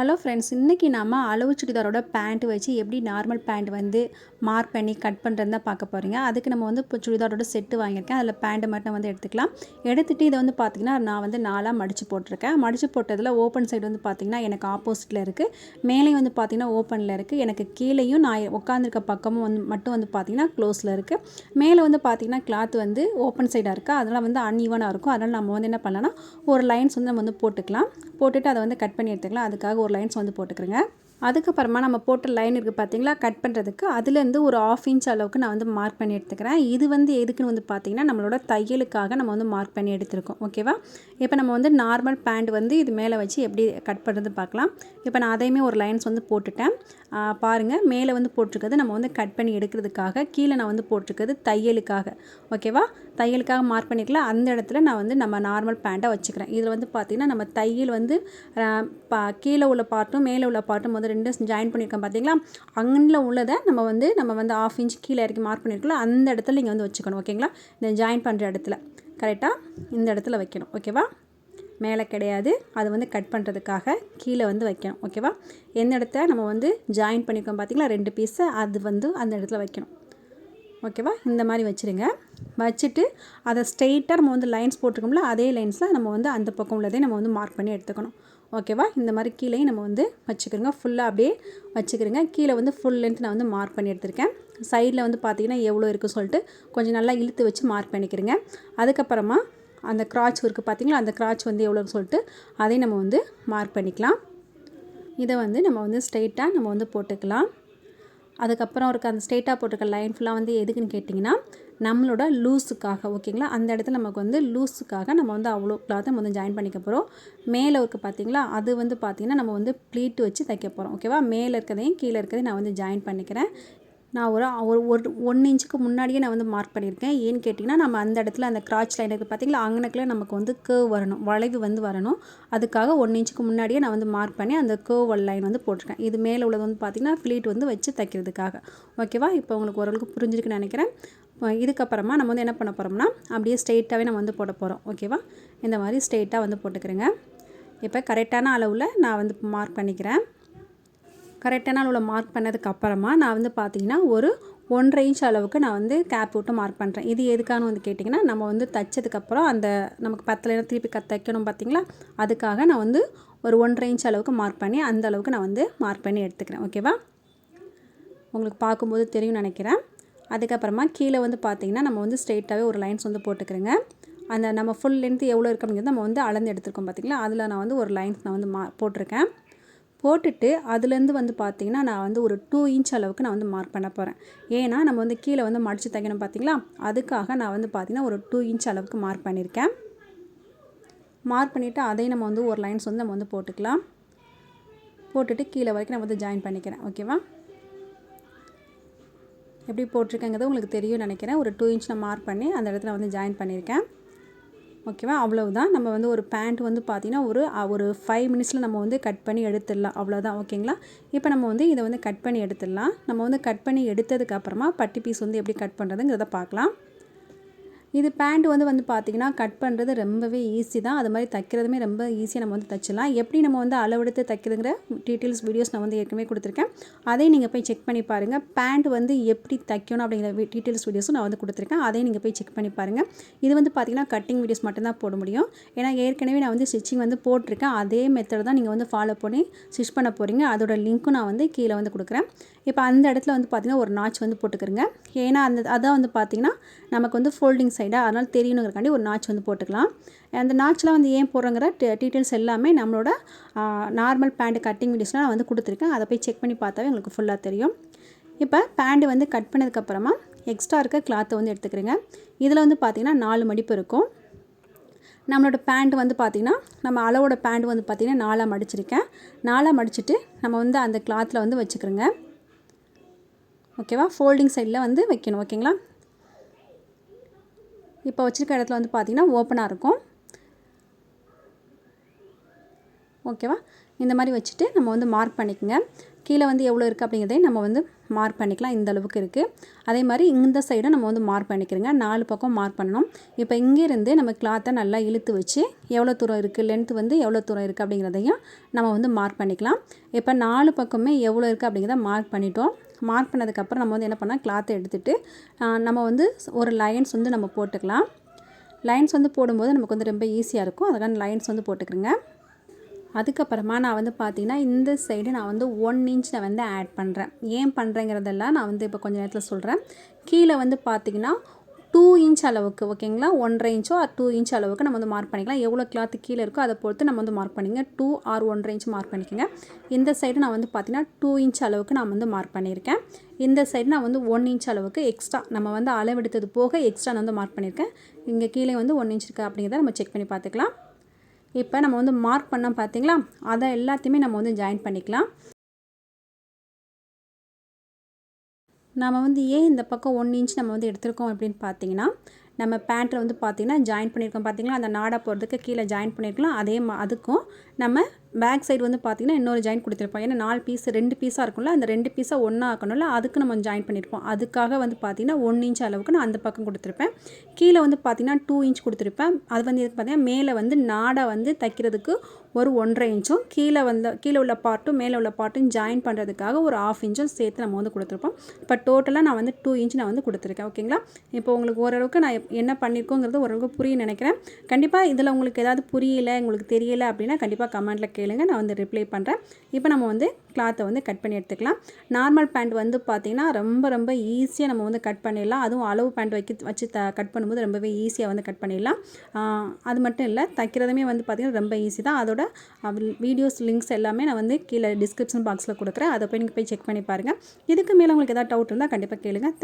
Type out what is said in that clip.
Hello friends இன்றைக்கி நாம் அளவு சுடிதாரோட பேண்ட் வச்சு எப்படி நார்மல் பேண்ட் வந்து மார்க் பண்ணி கட் பண்ணுறது தான் பார்க்க போகிறீங்க அதுக்கு நம்ம வந்து இப்போ சுடிதாரோட செட்டு வாங்கியிருக்கேன். அதில் பேண்ட்டு மட்டும் வந்து எடுத்துக்கலாம். எடுத்துகிட்டு இதை வந்து பார்த்திங்கன்னா நான் வந்து நாலாக மடித்து போட்டிருக்கேன். மடித்து போட்டதில் ஓப்பன் சைடு வந்து பார்த்திங்கன்னா எனக்கு ஆப்போசிட்டில் இருக்குது மேலேயும் வந்து பார்த்திங்கன்னா ஓப்பனில் இருக்குது எனக்கு கீழேயும் நான் உட்காந்துருக்க பக்கமும் வந்து மட்டும் வந்து பார்த்திங்கன்னா க்ளோஸில் இருக்குது மேலே வந்து பார்த்திங்கன்னா கிளாத் வந்து ஓப்பன் சைடாக இருக்குது அதெல்லாம் வந்து அன்ஈவனாக இருக்கும். அதனால் நம்ம வந்து என்ன பண்ணலாம்னா ஒரு லைன்ஸ் வந்து நம்ம வந்து போட்டுக்கலாம். போட்டுட்டு அதை வந்து கட் பண்ணி எடுத்துக்கலாம். அதுக்காக ஒரு லைன்ஸ் வந்து போட்டுக்கிறேங்க. அதுக்கப்புறமா நம்ம போட்ட லைன் இருக்குது பார்த்தீங்களா கட் பண்ணுறதுக்கு அதுலேருந்து ஒரு ஆஃப் இன்ச் அளவுக்கு நான் வந்து மார்க் பண்ணி எடுத்துக்கிறேன். இது வந்து எதுக்குன்னு வந்து பார்த்திங்கன்னா நம்மளோட தையலுக்காக நம்ம வந்து மார்க் பண்ணி எடுத்திருக்கோம். ஓகேவா இப்போ நம்ம வந்து நார்மல் பேண்ட் வந்து இது மேலே வச்சு எப்படி கட் பண்ணுறது பார்க்கலாம் இப்போ நான் அதையுமே ஒரு லைன்ஸ் வந்து போட்டுட்டேன். பாருங்கள் மேலே வந்து போட்டிருக்கிறது நம்ம வந்து கட் பண்ணி எடுக்கிறதுக்காக கீழே நான் வந்து போட்டிருக்கிறது தையலுக்காக. ஓகேவா தையலுக்காக மார்க் பண்ணிக்கலாம் அந்த இடத்துல நான் வந்து நம்ம நார்மல் பேண்ட்டை வச்சுக்கிறேன். இதில் வந்து பார்த்திங்கன்னா நம்ம தையல் வந்து பா கீழே உள்ள பார்ட்டும் மேலே உள்ள பார்ட்டும் வந்து ரெண்டும் ஜாயின் பண்ணியிருக்கோம் பார்த்தீங்களா அங்கனில் உள்ளதை நம்ம வந்து நம்ம வந்து ஆஃப் இன்ச் கீழே இறக்கி மார்க் பண்ணியிருக்கலாம் அந்த இடத்துல நீங்கள் வந்து வச்சுக்கணும் ஓகேங்களா இந்த ஜாயின் பண்ணுற இடத்துல. கரெக்டாக இந்த இடத்துல வைக்கணும் ஓகேவா மேலே கிடையாது. அது வந்து கட் பண்ணுறதுக்காக கீழே வந்து வைக்கணும் ஓகேவா எந்த இடத்த நம்ம வந்து ஜாயின் பண்ணியிருக்கோம் பார்த்தீங்களா ரெண்டு பீஸை அது வந்து அந்த இடத்துல வைக்கணும். ஓகேவா இந்த மாதிரி வச்சுருங்க. வச்சுட்டு அதை ஸ்ட்ரெயிட்டாக நம்ம வந்து லைன்ஸ் போட்டிருக்கோம்ல அதே லைன்ஸில் நம்ம வந்து அந்த பக்கம் உள்ளதே நம்ம வந்து மார்க் பண்ணி எடுத்துக்கணும். ஓகேவா? இந்த மாதிரி கீழே நம்ம வந்து வச்சுக்கிறோங்க. ஃபுல்லாக அப்படியே வச்சுக்கிறோங்க. கீழே வந்து ஃபுல் லென்த் நான் வந்து மார்க் பண்ணி எடுத்திருக்கேன். சைடில் வந்து பார்த்திங்கன்னா எவ்வளோ இருக்குது சொல்லிட்டு கொஞ்சம் நல்லா இழுத்து வச்சு மார்க் பண்ணிக்கிறேங்க. அதுக்கப்புறமா அந்த கிராச் இருக்குது பார்த்திங்களா அந்த கிராச் வந்து எவ்வளோன்னு சொல்லிட்டு அதையும் நம்ம வந்து மார்க் பண்ணிக்கலாம். இதை வந்து நம்ம வந்து ஸ்ட்ரெயிட்டாக நம்ம வந்து போட்டுக்கலாம். அதுக்கப்புறம் இருக்க அந்த ஸ்ட்ரெயிட்டாக போட்டிருக்க லைன் ஃபுல்லாக வந்து எதுக்குன்னு கேட்டிங்கன்னா நம்மளோட லூஸுக்காக ஓகேங்களா? அந்த இடத்துல நமக்கு வந்து லூஸுக்காக நம்ம வந்து அவ்வளோ கிளாத்தை நம்ம வந்து ஜாயின் பண்ணிக்க போகிறோம் மேலே இருக்குது பார்த்தீங்களா அது வந்து பார்த்திங்கன்னா நம்ம வந்து ப்ளீட் வச்சு தைக்க போகிறோம் ஓகேவா மேலே இருக்கிறதையும் கீழே இருக்கிறதையும் நான் வந்து ஜாயின் பண்ணிக்கிறேன். நான் ஒரு ஒரு ஒரு ஒன் இன்ச்சுக்கு முன்னாடியே நான் வந்து மார்க் பண்ணியிருக்கேன். ஏன்னு கேட்டிங்கன்னா நம்ம அந்த இடத்துல அந்த கிராச் லைன் இருக்குது பார்த்திங்களா அங்கனக்குள்ள நமக்கு வந்து கேர்வ் வரணும் வளைவு வந்து வரணும். அதுக்காக ஒன் இன்ச்சுக்கு முன்னாடியே நான் வந்து மார்க் பண்ணி அந்த கேர்வ் லைன் வந்து போட்டிருக்கேன். இது மேலே உள்ளது வந்து பார்த்திங்கன்னா ஃப்ளீட் வந்து வச்சு தைக்கிறதுக்காக ஓகேவா இப்போ உங்களுக்கு ஓரளவுக்கு புரிஞ்சிருக்குன்னு நினைக்கிறேன். இதுக்கப்புறமா நம்ம வந்து என்ன பண்ண போகிறோம்னா அப்படியே ஸ்ட்ரெயிட்டாகவே நம்ம வந்து போட போகிறோம் ஓகேவா இந்த மாதிரி ஸ்ட்ரெயிட்டாக வந்து போட்டுக்கிறேங்க. இப்போ கரெக்டான அளவில் நான் வந்து மார்க் பண்ணிக்கிறேன். கரெக்டான அளவில் மார்க் பண்ணதுக்கப்புறமா நான் வந்து பார்த்திங்கன்னா ஒரு ஒன்றரை இன்ச் அளவுக்கு நான் வந்து கேப் விட்டு மார்க் பண்ணுறேன் இது எதுக்கானு வந்து கேட்டிங்கன்னா நம்ம வந்து தைச்சதுக்கப்புறம் அந்த நமக்கு பத்தில் திருப்பி க தைக்கணும் பார்த்திங்களா அதுக்காக நான் வந்து ஒரு ஒன்றரை இன்ச் அளவுக்கு மார்க் பண்ணி அந்த அளவுக்கு நான் வந்து மார்க் பண்ணி எடுத்துக்கிறேன். ஓகேவா உங்களுக்கு பார்க்கும்போது தெரியும் நினைக்கிறேன். அதுக்கப்புறமா கீழே வந்து பார்த்திங்கன்னா நம்ம வந்து ஸ்ட்ரெயிட்டாகவே ஒரு லைன்ஸ் வந்து போட்டுக்கிறேங்க. அந்த நம்ம ஃபுல் லென்த்து எவ்வளோ இருக்கு அப்படிங்கிறது நம்ம வந்து அளந்து எடுத்துருக்கோம் பார்த்திங்களா? அதில் நான் வந்து ஒரு லைன்ஸ் நான் வந்து மா போட்டிருக்கேன். போட்டுட்டு அதுலேருந்து வந்து பார்த்திங்கன்னா நான் வந்து ஒரு டூ இன்ச் அளவுக்கு நான் வந்து மார்க் பண்ண போகிறேன் ஏன்னா நம்ம வந்து கீழே வந்து மடித்து தைக்கணும் பார்த்திங்களா? அதுக்காக நான் வந்து பார்த்திங்கன்னா ஒரு டூ இன்ச் அளவுக்கு மார்க் பண்ணியிருக்கேன். மார்க் பண்ணிவிட்டு அதையும் நம்ம வந்து ஒரு லைன்ஸ் வந்து நம்ம வந்து போட்டுக்கலாம். போட்டுட்டு கீழே வரைக்கும் நான் வந்து ஜாயின் பண்ணிக்கிறேன். ஓகேவா எப்படி போட்டிருக்கேங்கிறது உங்களுக்கு தெரியும் நினைக்கிறேன். ஒரு டூ இன்ச் நான் மார்க் பண்ணி அந்த இடத்துல வந்து ஜாயின் பண்ணியிருக்கேன். ஓகேவா அவ்வளவுதான். நம்ம வந்து ஒரு பேண்ட் வந்து பார்த்திங்கன்னா ஒரு ஒரு ஃபைவ் மினிட்ஸில் நம்ம வந்து கட் பண்ணி எடுத்துடலாம். அவ்வளோதான் ஓகேங்களா இப்போ நம்ம வந்து இதை வந்து கட் பண்ணி எடுத்துடலாம். நம்ம வந்து கட் பண்ணி எடுத்ததுக்கப்புறமா பட்டி பீஸ் வந்து எப்படி கட் பண்ணுறதுங்கிறத பார்க்கலாம். இது பேண்ட் வந்து வந்து பார்த்திங்கன்னா கட் பண்ணுறது ரொம்பவே ஈஸி தான். அது மாதிரி தைக்கிறதுமே ரொம்ப ஈஸியாக நம்ம வந்து தைச்சிடலாம். எப்படி நம்ம வந்து அளவெடுத்து தைக்கிறதுங்கிற டீட்டெயில்ஸ் வீடியோஸ் நான் வந்து ஏற்கனவே கொடுத்துருக்கேன். அதையும் நீங்கள் போய் செக் பண்ணி பாருங்கள் பேண்ட் வந்து எப்படி தைக்கணும் அப்படிங்கிற டீட்டெயில்ஸ் வீடியோஸும் நான் வந்து கொடுத்துருக்கேன். அதையும் நீங்கள் போய் செக் பண்ணி பாருங்கள் இது வந்து பார்த்திங்கன்னா கட்டிங் வீடியோஸ் மட்டும்தான் போட முடியும். ஏன்னா ஏற்கனவே நான் வந்து ஸ்டிச்சிங் வந்து போட்டிருக்கேன். அதே மெத்தட் தான் நீங்கள் வந்து ஃபாலோ பண்ணி ஸ்டிச் பண்ண போகிறீங்க அதோட லிங்க்கும் நான் வந்து கீழே வந்து கொடுக்குறேன். இப்போ அந்த இடத்துல வந்து பார்த்திங்கன்னா ஒரு நாச் வந்து போட்டுக்கிறேங்க. ஏன்னா அந்த அதான் வந்து பார்த்திங்கன்னா நமக்கு வந்து ஃபோல்டிங்ஸ் சைடாக அதனால் தெரியணுங்கிறக்காண்டி ஒரு நாச் வந்து போட்டுக்கலாம். அந்த நாச்சில் வந்து ஏன் போடுறங்கிற டீட்டெயில்ஸ் எல்லாமே நம்மளோட நார்மல் பேண்ட் கட்டிங் வீடியோஸ்லாம் நான் வந்து கொடுத்துருக்கேன். அதை போய் செக் பண்ணி பார்த்தாவே உங்களுக்கு ஃபுல்லாக தெரியும். இப்போ பேண்ட் வந்து கட் பண்ணதுக்கப்புறமா எக்ஸ்ட்ரா இருக்க கிளாத்தை வந்து எடுத்துக்கிறேங்க. இதில் வந்து பார்த்திங்கன்னா நாலு மடிப்பு இருக்கும். நம்மளோட பேண்ட் வந்து பார்த்திங்கன்னா நம்ம அளவோட பேண்ட் வந்து பார்த்திங்கன்னா நாலாக மடிச்சிருக்கேன். நாலாக மடிச்சுட்டு நம்ம வந்து அந்த கிளாத்தில் வந்து வச்சுக்கிறோங்க. ஓகேவா? ஃபோல்டிங் சைடில் வந்து வைக்கணும். ஓகேங்களா? இப்போ வச்சுருக்க இடத்துல வந்து பார்த்திங்கன்னா ஓப்பனாக இருக்கும். ஓகேவா இந்த மாதிரி வச்சுட்டு நம்ம வந்து மார்க் பண்ணிக்கோங்க. கீழே வந்து எவ்வளோ இருக்குது அப்படிங்கிறதையும் நம்ம வந்து மார்க் பண்ணிக்கலாம். இந்த அளவுக்கு இருக்குது அதே மாதிரி இந்த சைடும் நம்ம வந்து மார்க் பண்ணிக்கிறோங்க. நாலு பக்கம் மார்க் பண்ணணும். இப்போ இங்கேருந்து நம்ம கிளாத்தை நல்லா இழுத்து வச்சு எவ்வளோ தூரம் இருக்குது லென்த் வந்து எவ்வளோ தூரம் இருக்குது அப்படிங்கிறதையும் நம்ம வந்து மார்க் பண்ணிக்கலாம். இப்போ நாலு பக்கமே எவ்வளோ இருக்குது அப்படிங்கிறத மார்க் பண்ணிட்டோம். மார்க் பண்ணதுக்கப்புறம் நம்ம வந்து என்ன பண்ணால் கிளாத்தை எடுத்துகிட்டு நம்ம வந்து ஒரு லைன்ஸ் வந்து நம்ம போட்டுக்கலாம். லைன்ஸ் வந்து போடும்போது நமக்கு வந்து ரொம்ப ஈஸியாக இருக்கும். அதனால் லைன்ஸ் வந்து போட்டுக்கிறோங்க அதுக்கப்புறமா நான் வந்து பார்த்திங்கன்னா இந்த சைடு நான் வந்து ஒன் இன்ச் நான் வந்து ஆட் பண்ணுறேன் ஏன் பண்ணுறேங்கிறதெல்லாம் நான் வந்து இப்போ கொஞ்சம் நேரத்தில் சொல்கிறேன் கீழே வந்து பார்த்திங்கன்னா டூ இன்ச் அளவுக்கு ஓகேங்களா ஒன்றரை இன்ச்சோ டூ இன்ச் அளவுக்கு நம்ம வந்து மார்க் பண்ணிக்கலாம். எவ்வளோ கிளாத்து கீழே இருக்கோ அதை பொறுத்து நம்ம வந்து மார்க் பண்ணிங்க. டூ ஆர் ஒன்றரை இன்ச் மார்க் பண்ணிக்கோங்க. இந்த சைடு நான் வந்து பார்த்திங்கன்னா டூ இன்ச் அளவுக்கு நான் வந்து மார்க் பண்ணியிருக்கேன். இந்த சைடு நான் வந்து ஒன் இன்ச் அளவுக்கு எக்ஸ்ட்ரா நம்ம வந்து அளவெடுத்தது போக எக்ஸ்ட்ரா நான் வந்து மார்க் பண்ணியிருக்கேன். இங்கே கீழே வந்து ஒன் இன்ச் இருக்கா அப்படிங்கிறத நம்ம செக் பண்ணி பார்த்துக்கலாம் இப்போ நம்ம வந்து மார்க் பண்ணோம் பார்த்தீங்களா அதை எல்லாத்தையுமே நம்ம வந்து ஜாயின் பண்ணிக்கலாம். நம்ம வந்து ஏன் இந்த பக்கம் ஒன் இன்ச் நம்ம வந்து எடுத்திருக்கோம் அப்படின்னு பார்த்தீங்கன்னா நம்ம பேண்ட்டில் வந்து பார்த்திங்கன்னா ஜாயின் பண்ணியிருக்கோம். பார்த்திங்களா அந்த நாடா போகிறதுக்கு கீழே ஜாயின் பண்ணியிருக்கலாம். அதே மா அதுக்கும் நம்ம பேக் சைடு வந்து பார்த்திங்கன்னா இன்னொரு ஜாயின் கொடுத்துருப்போம். ஏன்னா நாலு பீஸ் ரெண்டு பீஸாக இருக்கும்ல அந்த ரெண்டு பீஸாக ஒன்றா ஆக்கணும்ல அதுக்கு நம்ம ஜாயின் பண்ணியிருப்போம். அதுக்காக வந்து பார்த்திங்கன்னா ஒன் இன்ச் அளவுக்கு நான் அந்த பக்கம் கொடுத்துருப்பேன். கீழே வந்து பார்த்திங்கன்னா டூ இன்ச் கொடுத்துருப்பேன். அது வந்து எதுக்கு பார்த்திங்கன்னா மேலே வந்து நாடா வந்து தைக்கிறதுக்கு ஒரு ஒன்றரை இன்ச்சும் கீழே வந்து கீழே உள்ள பார்ட்டும் மேலே உள்ள பார்ட்டும் ஜாயின் பண்ணுறதுக்காக ஒரு ஆஃப் இன்ச்சும் சேர்த்து நம்ம வந்து கொடுத்துருப்போம். இப்போ டோட்டலாக நான் வந்து டூ இன்ச் நான் வந்து கொடுத்துருக்கேன் ஓகேங்களா இப்போ உங்களுக்கு ஓரளவுக்கு நான் என்ன பண்ணியிருக்கோங்கிறது ஓரளவுக்கு புரிய நினைக்கிறேன். கண்டிப்பாக இதில் உங்களுக்கு ஏதாவது புரியல உங்களுக்கு தெரியலை அப்படின்னா கண்டிப்பாக கமெண்ட்டில் கேளுங்கள் நான் வந்து ரிப்ளை பண்ணுறேன் இப்போ நம்ம வந்து கிளாத்தை வந்து கட் பண்ணி எடுத்துக்கலாம். நார்மல் பேண்ட் வந்து பார்த்திங்கன்னா ரொம்ப ரொம்ப ஈஸியாக நம்ம வந்து கட் பண்ணிடலாம். அதுவும் அளவு பேண்ட் வைக்க வச்சு த கட் பண்ணும்போது ரொம்பவே ஈஸியாக வந்து கட் பண்ணிடலாம். அது மட்டும் இல்லை தைக்கிறதுமே வந்து பார்த்திங்கன்னா ரொம்ப ஈஸி தான். அதோட வீடியோஸ் லிங்க்ஸ் எல்லாமே நான் வந்து கீழே டிஸ்கிரிப்ஷன் பாக்ஸில் கொடுக்குறேன். அதை போய் நீங்கள் போய் செக் பண்ணி பாருங்கள் இதுக்கு மேலே உங்களுக்கு ஏதாவது டவுட் இருந்தால் கண்டிப்பாக கேளுங்கள்